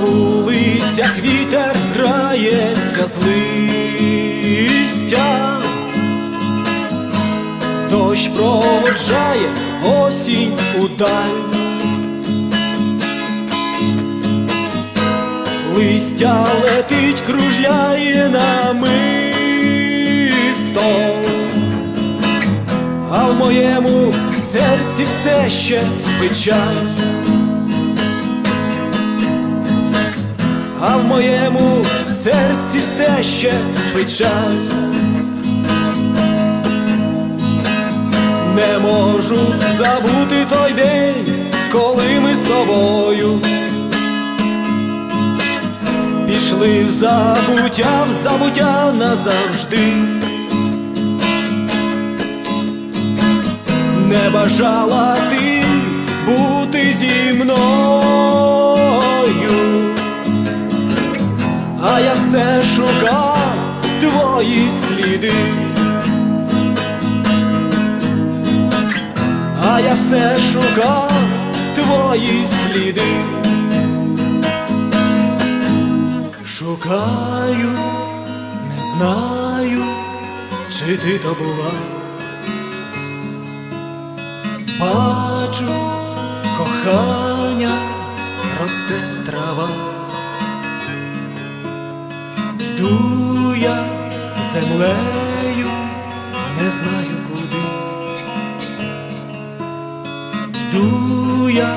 вулицях вітер грається з листя, дощ проводжає осінь удаль. Листя летить, кружляє намисто, а в моєму серці все ще печаль. А в моєму серці все ще печаль. Не можу забути той день, коли ми з тобою пішли в забуття, в забуття назавжди. Не бажала ти бути зі мною, а я все шукав твої сліди. А я все шукав твої сліди. Шукаю, не знаю, чи ти то була. Бачу, кохання росте трава. Йду я землею, не знаю куди. Йду я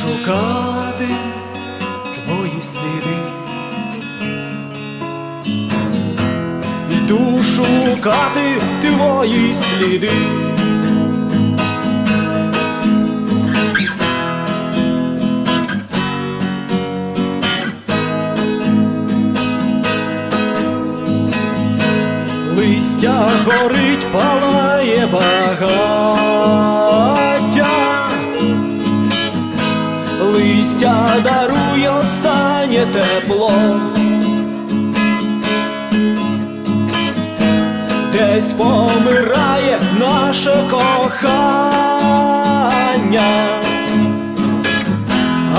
шукати твої сліди. Йду шукати твої сліди. Горить, палає багаття, листя дарує останнє тепло. Десь помирає наше кохання,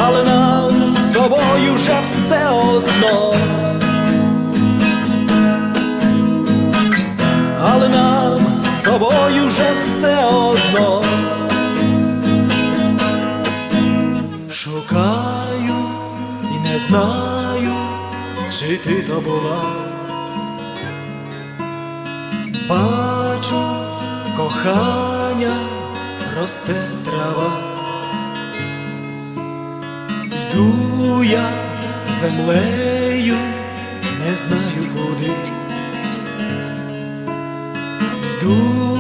але нам з тобою вже все одно. Вже все одно. Шукаю і не знаю, чи ти то була. Бачу, кохання росте трава. Йду я землею, не знаю куди. Йду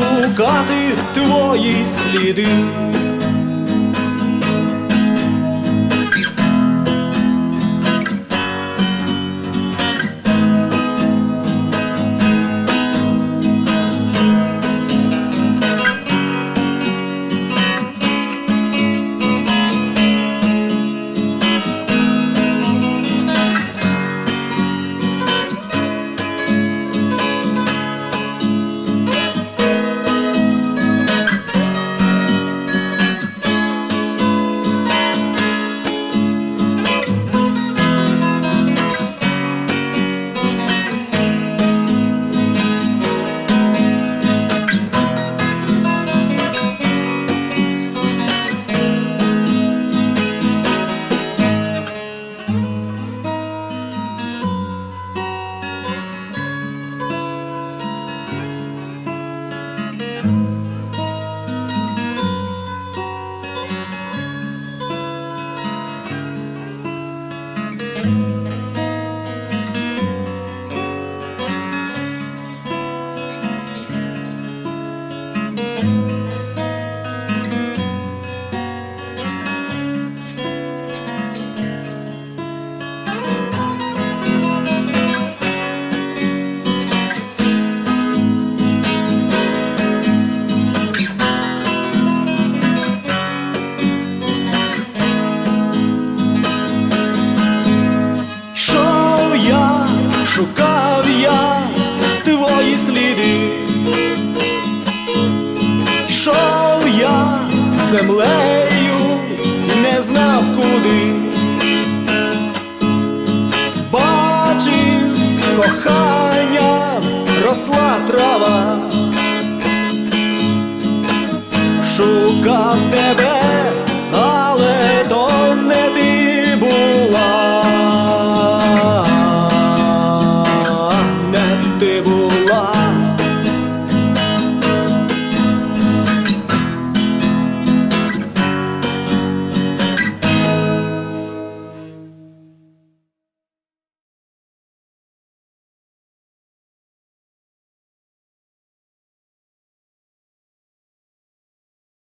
шукати твої сліди. землею не знав куди, бачив кохання, росла трава, шукав тебе.